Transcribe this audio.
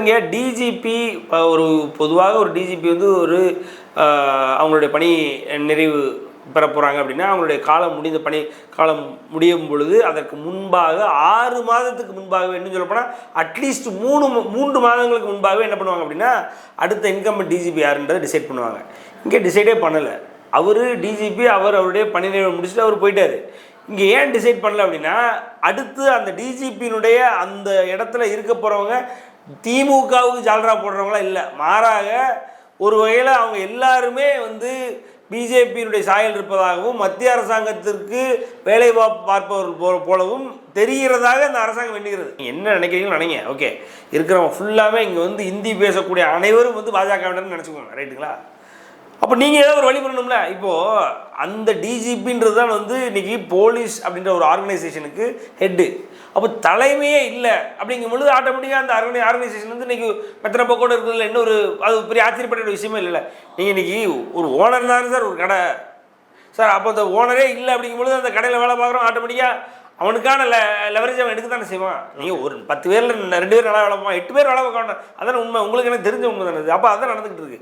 இங்கே டிஜிபி ஒரு பொதுவாக ஒரு டிஜிபி வந்து ஒரு அவங்களுடைய பணி நிறைவு பெற போகிறாங்க அப்படின்னா அவங்களுடைய காலம் முடிந்த பணி காலம் முடியும் பொழுது அதற்கு முன்பாக ஆறு மாதத்துக்கு முன்பாகவே இன்னும் சொல்லப்போனால் அட்லீஸ்ட் மூணு மூன்று மாதங்களுக்கு முன்பாகவே என்ன பண்ணுவாங்க அப்படின்னா அடுத்த இன்கம் டிஜிபி யாருன்றதை டிசைட் பண்ணுவாங்க. இங்கே டிசைடே பண்ணலை. அவர் டிஜிபி அவர் அவருடைய பணி நிறைவு முடிச்சுட்டு அவர் போயிட்டார். இங்கே ஏன் டிசைட் பண்ணல அப்படின்னா அடுத்து அந்த டிஜிபியினுடைய அந்த இடத்துல இருக்க போகிறவங்க திமுகவுக்கு ஜால்ரா போடுறவங்களாம் இல்லை. மாறாக ஒரு வகையில் அவங்க எல்லாருமே வந்து பிஜேபியினுடைய சாயல் இருப்பதாகவும் மத்திய அரசாங்கத்திற்கு வேலை பார்ப்பவர்கள் போ போலவும் தெரிகிறதாக இந்த அரசாங்கம் எண்ணுகிறது. என்ன நினைக்கிறீங்களோ நினைங்க. ஓகே இருக்கிறவங்க ஃபுல்லாமே இங்கே வந்து ஹிந்தி பேசக்கூடிய அனைவரும் வந்து பாஜகவினர்னு நினச்சிக்கோங்க. ரைட்டுங்களா அப்போ நீங்கள் ஏதோ ஒரு வழி பண்ணணும்ல? இப்போது அந்த டிஜிபின்றது தான் வந்து இன்னைக்கு போலீஸ் அப்படின்ற ஒரு ஆர்கனைசேஷனுக்கு ஹெட்டு அப்போ தலைமையே இல்லை அப்படிங்கும் பொழுது ஆட்டோமேட்டிக்காக அந்த ஆர்கனை ஆர்கனைசேஷன் வந்து இன்றைக்கி மெத்தனை பக்கோட இருக்கிறதுல என்ன ஒரு அது பெரிய ஆச்சரியப்பட வேண்டிய விஷயமே இல்லை நீங்கள் இன்றைக்கி ஒரு ஓனர் தானே சார் ஒரு கடை. சார் அப்போ அந்த ஓனரே இல்லை அப்படிங்கும்பொழுது அந்த கடையில் வேலை பார்க்குறோம் ஆட்டோமேட்டிக்காக அவனுக்கான லெ லெவரேஜ் அவன் எடுக்க தானே செய்வான். நீங்கள் ஒரு பத்து பேரில் ரெண்டு பேர் நல்லா வேலை பார்ப்பான் எட்டு பேர் வேலை பார்க்க வேண்டாம். அதான உண்மை. உங்களுக்கு எனக்கு தெரிஞ்ச உண்மை தானே அப்போ அதான் நடந்துகிட்டு இருக்கு.